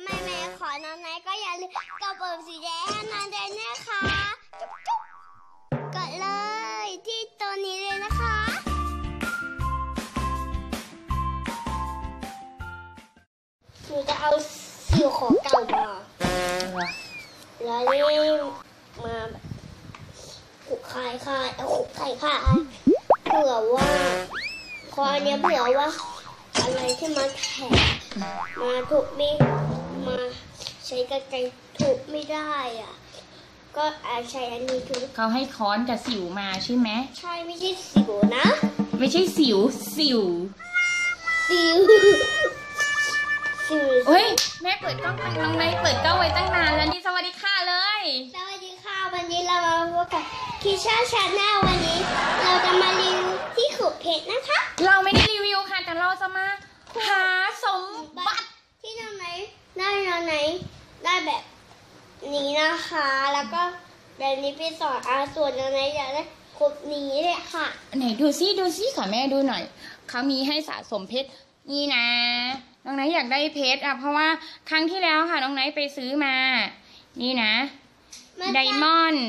ยังไม่แม่ขอนอนไหนก็อย่าลืมกดปุ่มสีแดงให้นอนด้วยนะคะจุ๊บจุ๊บกดเลยที่ตัวนี้เลยนะคะหนูจะเอาสิวของเก่ามาแล้วนี่มาขุกคายคายเอาขุกคายคายเผื่อว่าคอเนี้ยเผื่อว่าอะไรที่มันแข็งมาถูกม่มา ใช้กระไกรถูกไม่ได้อะ ก็อาจใช้อันนี้ถูกเขาให้ค้อนกับสิวมาใช่ไหม ใช่ไม่ใช่สิวนะ ไม่ใช่สิว สิว สิว สิว เฮ้ย แม่เปิดกล้องตั้งน้องไนท์เปิดกล้องไว้ตั้งนานแล้วนี่สวัสดีค่ะเลย สวัสดีค่ะวันนี้เรามาพบกับคิชาชาแนลวันนี้ เราจะมารีวิวที่ขุดเพชรนะคะ เราไม่ได้รีวิวค่ะแต่เราจะมาหาสมบัติ ที่ตรงไหนได้ตรงไหนได้แบบ นี้นะคะ แล้วก็แบบนี้เป็นสอนอาส่วนตรงไหนอยากได้ขุดนี้เลยค่ะ ไหนดูซิดูซิขอแม่ดูหน่อย เขามีให้สะสมเพชรนี่นะ น้องไนท์อยากได้เพชรอะเพราะว่าครั้งที่แล้วค่ะ น้องไนท์ไปซื้อมา นี่นะไดมอนด์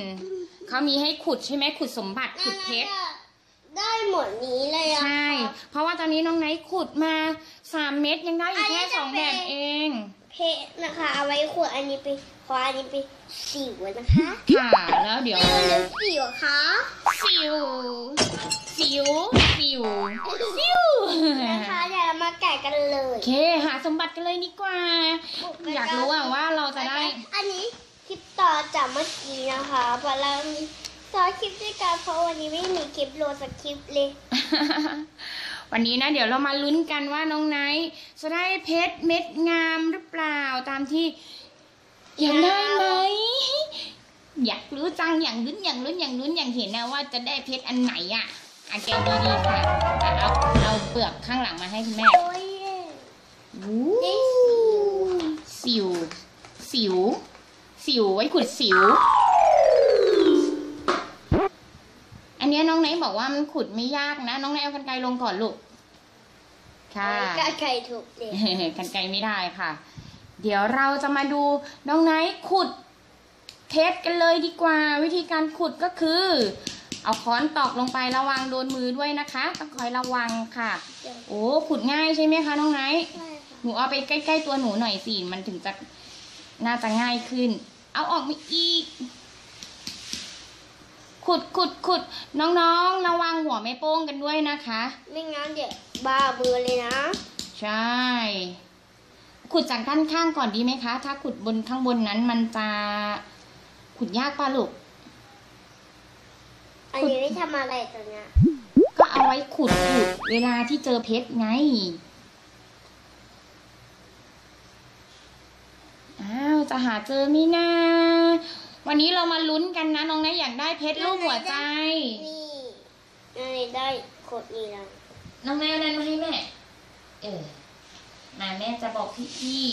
เขามีให้ขุดใช่ไหมขุดสมบัติขุดเพชรได้หมดนี้เลยอะใช่ค่ะเพราะว่าตอนนี้น้องไนท์ขุดมาสามเม็ดยังได้อยู่อันนี้แค่จะสองเป็แบนบเอง เพชรนะคะ เอาไว้ขุดอันนี้ไปขออันนี้ไปสิวนะคะค่ะ แล้วเดี๋ยวไม่รู้สิวคะสิวสิวสิวสิวนะคะเดี๋ยวเรามาแกะกันเลโอยเค หาสมบัติกันเลยดีกว่า อยากรู้อะว่าเราจะได้ อันนี้คลิปต่อจากเมื่อกี้นะคะเพราะเรามีต่อคลิปด้วยกันเพราะวันนี้ไม่มีคลิปโหลดสักคลิปเลย วันนี้นะเดี๋ยวเรามาลุ้นกันว่าน้องไนท์จะได้เพชรเม็ดงามหรือเปล่าตามที่อยากได้ไหมอยากรู้จังอย่างลุ้นอย่างลุ้นอย่างลุ้นอย่างเห็นนะว่าจะได้เพชรอันไหนอะอะแกะดีๆค่ะอะเอาเอาเปลือกข้างหลังมาให้คุณแม่โอ้ยอู้ได้สิวสิวสิวสิวไว้ขุดสิว นเนี้ยน้องไนท์บอกว่ามันขุดไม่ยากนะ น้องไนท์เอากันไกลลงก่อนลูก ค่ะกาไก่ถูกเลยกันไกลไม่ได้ค่ะ เดี๋ยวเราจะมาดูน้องไนท์ขุดเพชรกันเลยดีกว่า วิธีการขุดก็คือ เอาค้อนตอกลงไประวังโดนมือด้วยนะคะ ต้องคอยระวังค่ะ โอ้ขุดง่ายใช่ไหมคะน้องไนท์ใช่ค่ะหนูเอาไปใกล้ ๆ ตัวหนูหน่อยสิมันถึงจะน่าจะง่ายขึ้น เอาออกมาอีก ขุดขุดขุดน้องๆ ระวังหัวไม่โป้งกันด้วยนะคะ ไม่งั้นเดี๋ยวบ้าเบือเลยนะ ใช่ ขุดจากด้านข้างก่อนดีไหมคะ ถ้าขุดบนข้างบนนั้นมันจะขุดยากป่ะลูก อันนี้ไม่ทำอะไรตอนเนี้ย ก็เอาไว้ขุดขุดเวลาที่เจอเพชรไง อ้าว จะหาเจอไหม่นา วันนี้เรามาลุ้นกันนะน้องนายอยากได้เพชรรูปหัวใจ นี่อันนี้ได้กดนี่แล้วน้องนายเอานั้นมาให้แม่ เออมาแม่จะบอกพี่พี่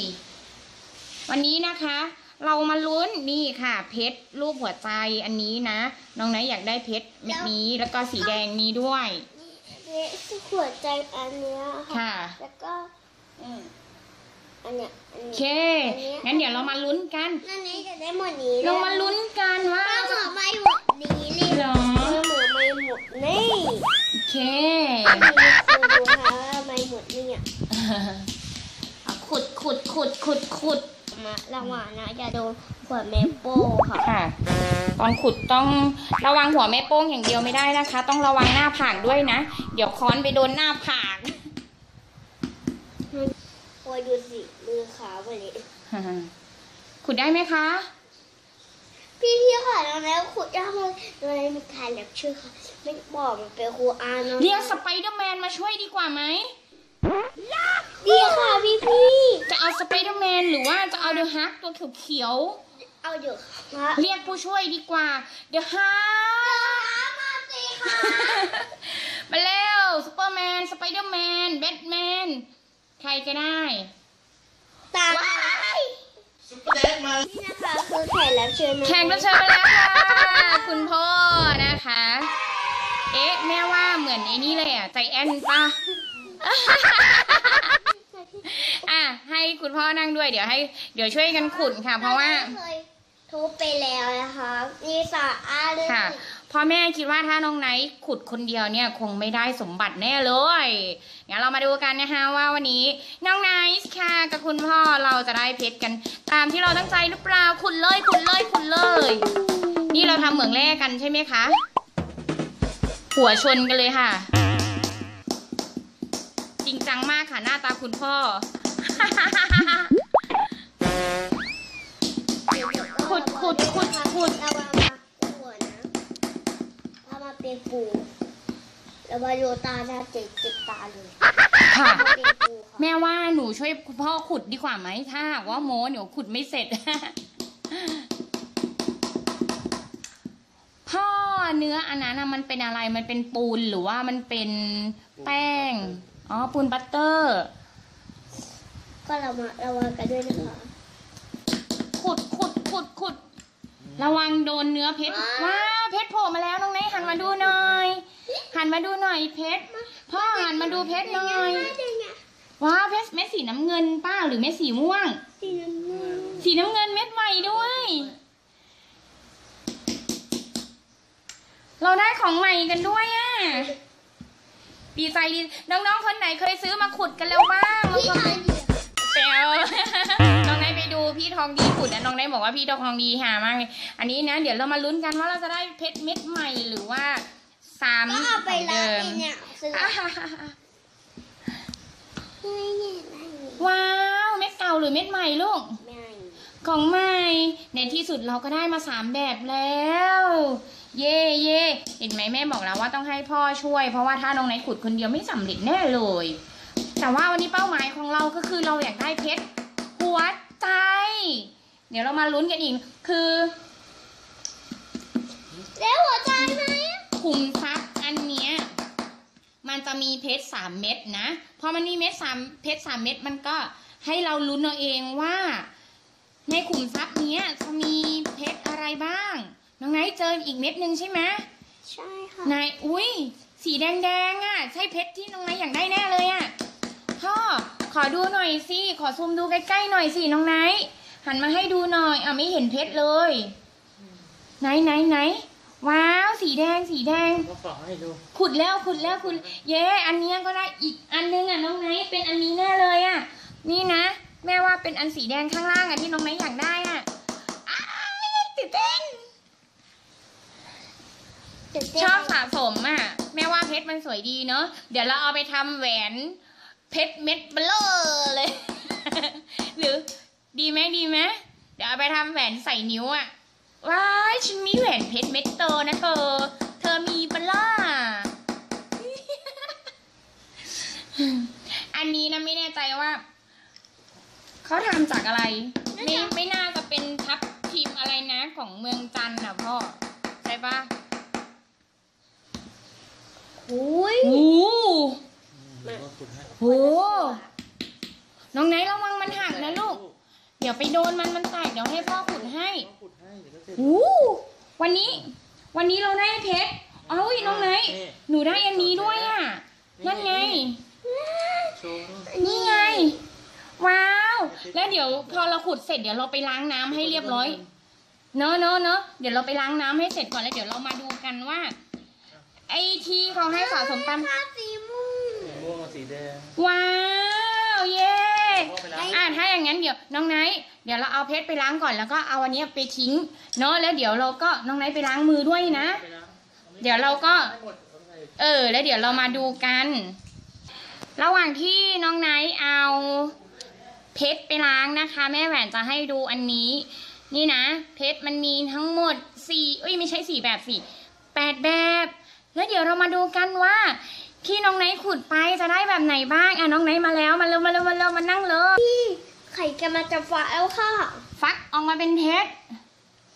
ๆวันนี้นะคะ เรามาลุ้นนี่ค่ะ เพชรรูปหัวใจอันนี้นะน้องนายอยากได้เพชรเม็ดนี้แล้วก็สีแดงนี้ด้วยนี่คือหัวใจอันเนี้ยค่ะค่ะแล้วก็ อืม อันเนี้ยอันโอนี้เคงั้นเดี๋ยวเรามาลุ้นกัน นั่นนี้จะได้หมดนี้เรามาลุ้นกันว่า ป้าหมอไม่หมดนี้เลยเหรอ ป้าหมอไม่หมดนี่โอเคมีคนดูค่ะว่าไม่หมดนี่อะเอาขุดขุดขุดขุดขุดมาระวังนะอย่าโดนขวดเมโป้ค่ะค่ะ ตอนขุดต้องระวังหัวแม่โป้งอย่างเดียวไม่ได้นะคะ ต้องระวังหน้าผากด้วยนะ เดี๋ยวค้อนไปโดนหน้าผาก โอ้ยดูสิมื อขาวแบบนี้ขุดได้ไหมคะ พี่พี่ๆค่ะแล้วแล้วขุดยากเลยโดยมีการแลบชื่อค่ะ ไม่บอกมันเป็นครูอาร์เนาะเรียกสไปเดอร์แมนมาช่วยดีกว่าไหมดีค่ะพี่พี่จะเอาสไปเดอร์แมนหรือว่าจะเอาเดอะฮักตัวเขียวๆเอาเดี๋ยวค่ะๆเรียกผู้ช่วยดีกว่าเดอะฮักมาสิค่ะมาเร็วซูเปอร์แมนสไปเดอร์แมนแบทแมนใครก็ได้ตามว้าย นี่นะคะคือแขกรับเชิญนะแขกรับเชิญมาแล้วค่ะคุณพ่อนะคะ เอ๊ะ แม่ว่าเหมือนไอ้นี่เลยอะ ใจแอนปะอะอะให้คุณพ่อนั่งด้วยเดี๋ยวให้ เดี๋ยวช่วยกันขุดค่ะ เพราะว่าเคยทุบไปแล้วนะคะนี่สะอาดเลยค่ะ พ่อแม่คิดว่าถ้าน้องไนท์ขุดคนเดียวเนี่ยคงไม่ได้สมบัติแน่เลยงั้นเรามาดูกันนะคะว่าวันนี้น้องไนท์ค่ะกับคุณพ่อเราจะได้เพชรกัน ตามที่เราตั้งใจหรือเปล่าขุดเลยขุดเลยขุดเลย นี่เราทำเหมืองแร่กันใช่ไหมคะ หัวชนกันเลยค่ะ จริงจังมากค่ะหน้าตาคุณพ่อขุดขุดขุดขุด ระวังมาหัวนะถ้ามาเป็นปูแล้วมาโยตาหน้าเจ็บเจ็บตาเลยค่ะมาเป็นปูค่ะแม่ว่าหนูช่วยคุณพ่อขุดดีกว่าไหมถ้าหากว่าโมเดี๋ยวขุดไม่เสร็จ พ่อเนื้ออันนั้นน่ะมันเป็นอะไรมันเป็นปูนหรือว่ามันเป็นแป้งอ๋อปูนบัตเตอร์ ก็เรามาระวังกันด้วยนะคะขุดขุดขุดขุดระวังโดนเนื้อเพชรว้าว เพชรโผล่มาแล้วน้องไนท์หันมาดูหน่อย หันมาดูหน่อยเพชรพ่อหันมาดูเพชรหน่อยว้าวเพชรเม็ดสีน้ำเงินป้าหรือเม็ดสีม่วง สีน้ำเงินสีน้ำเงินเม็ดใหม่ด้วย เราได้ของใหม่กันด้วยอะดีใจดีน้องๆคนไหนเคยซื้อมาขุดกันแล้วบ้างมาพี่คอมทาเมนต์เซล พี่ทองดีขุดนะน้องไนท์บอกว่าพี่ทองดีหามากเลยอันนี้นะ เดี๋ยวเรามาลุ้นกันว่าเราจะได้เพชรเม็ดใหม่หรือว่าซ้ำก็เอาไปของล้างเดิมไอ้เนี่ยซื้ออ่าฮ่าฮ่าฮ่าไม่เห็นอะไรว้าวเม็ดเก่าหรือเม็ดใหม่ลูกไม่ของใหม่ในที่สุดเราก็ได้มาสามแบบแล้ว เย่เย่เห็นไหมแม่บอกแล้วว่าต้องให้พ่อช่วย เพราะว่าถ้าน้องไนท์ขุดคนเดียวไม่สำเร็จแน่เลย แต่ว่าวันนี้เป้าหมายของเราก็คือเราอยากได้เพชรหัว ใจ เดี๋ยวเรามาลุ้นกันอีก คือแล้วหัวใจไหมขุมทรัพย์อันเนี้ยมันจะมีเพชรสามเม็ดนะพอมันมีเม็ดสามเพชรสามเม็ดมันก็ให้เราลุ้นเอาเองว่า ในขุมทรัพย์เนี้ยจะมีเพชรอะไรบ้าง น้องไนท์เจออีกเม็ดหนึ่งใช่ไหมใช่ค่ะนายอุ้ยสีแดงๆอะ ใช่เพชรที่น้องไนท์อยากได้แน่เลยอะพ่อ ขอดูหน่อยสิ ขอซูมดูใกล้ๆหน่อยสิน้องไนท์หันมาให้ดูหน่อยอะไม่เห็นเพชรเลย ไหนไหนไหนว้าว สีแดงสีแดง ก็ฝากให้ดูขุดแล้วขุดแล้วขุดเย้อันเนี้ยก็ได้อีกอันนึงอะน้องไนท์เป็นอันนี้แน่เลยอะ นี่นะ แม่ว่าเป็นอันสีแดงข้างล่างอะที่น้องไนท์อยากได้อะอ้ายตื่นเต้นชอบสะสมอะ แม่ว่าเพชรมันสวยดีเนาะเดี๋ยวเราเอาไปทำแหวน เพชรเม็ดเบลอเลย หรือดีไหมดีไหมเดี๋ยวเอาไปทำแหวนใส่นิ้วอะว้ายฉันมีแหวนเพชรเม็ดโตนะเธอ เธอมีปะล่ะอันนี้นะไม่แน่ใจว่าเขาทำจากอะไร ไม่ไม่น่าจะเป็นทับทีมอะไรนะของเมือง โห น้องไนท์ระวังมันหักนะลูก เดี๋ยวไปโดนมันมันแตกเดี๋ยวให้พ่อขุดให้ต้องขุดให้เดี๋ยวก็เสร็จโอ้วันนี้ วันนี้เราได้เพชร เอ้ยน้องไนท์หนูได้อันนี้ด้วยอะ นั่นไงโชว์นู่นนี่ไง ว้าว แล้วเดี๋ยวพอเราขุดเสร็จเดี๋ยวเราไปล้างน้ำให้เรียบร้อย เนอะเนอะเนอะเดี๋ยวเราไปล้างน้ำให้เสร็จก่อนแล้วเดี๋ยวเรามาดูกันว่า ไอ้ที่เขาให้สะสมตาม แดง ว้าว เย้พ่อไปล้าง อะถ้าอย่างนั้นเดี๋ยวน้องไนท์เดี๋ยวเราเอาเพชรไปล้างก่อนแล้วก็เอาอันเนี้ยไปทิ้งเนอะแล้วเดี๋ยวเราก็น้องไนท์ไปล้างมือด้วยนะไปล้างเดี๋ยวเราก็ให้หมดเอาไปเออ แล้วเดี๋ยวเรามาดูกัน ระหว่างที่น้องไนท์เอาเพชรไปล้างนะคะ แม่แหวนจะให้ดูอันนี้ นี่นะ เพชรมันมีทั้งหมดสี่เอ้ยไม่ใช่สี่แบบสี่แปดแบบ แล้วเดี๋ยวเรามาดูกันว่า ที่น้องไนท์ขุดไปจะได้แบบไหนบ้างอะน้องไนท์มาแล้วมาเร็วมาเร็วมาเร็วมานั่งเลยไข่จะมาจะฟ้าแล้วค่ะ ฟักออกมาเป็นเพชร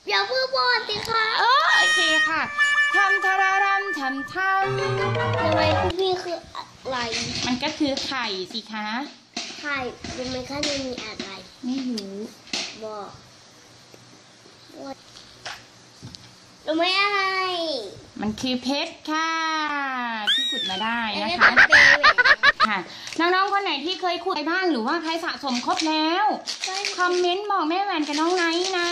อย่าเพิ่งบอกสิคะเออโอเคค่ะทำทารารำทำททำไมคุณพี่คืออะไรำมันก็คือไข่สิคะ ไข่รู้ไหมคะมันมีอะไร ไม่รู้บอกว่า รู้ไหมอะไรมันคือเพชรค่ะ ที่ขุดมาได้อันนะนี้คะ เป็นเบย์แหวนค่ะ น้องๆคนไหนที่เคยขุดไปบ้างหรือว่าใครสะสมครบแล้วคอมเมนต์บอกแม่แหวนกับน้องไนท์นะ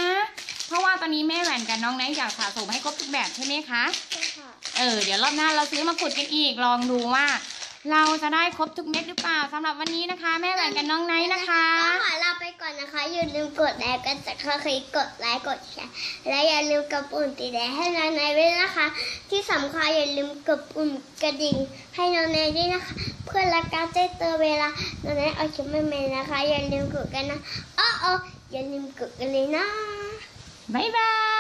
เพราะว่าตอนนี้แม่แหวนกับน้องไนท์อยากสะสมให้ครบทุกแบบใช่ไหมคะเออ เดี๋ยวรอบหน้าเราซื้อมาขุดกันอีก ลองดูว่า เราจะได้ครบทุกเม็ดหรือเปล่าสำหรับวันนี้นะคะ แม่แหวนกับน้องไนท์นะคะ ก็ขอลาไปก่อนนะคะอย่าลืมกดไลค์กันสักครั้งกดไลค์กดแชร์และอย่าลืมกดปุ่มติดแดงให้น้องเนยด้วยนะคะ ที่สำคัญอย่าลืมกดปุ่มกระดิ่งให้น้องเนยด้วยนะคะ เพื่อรับการแจ้งเตือนเวลาน้องเนยเอาคลิปใหม่ๆนะคะ อย่าลืมกดกันนะอ้อๆอย่าลืมกดกันเลยนะบ๊ายบาย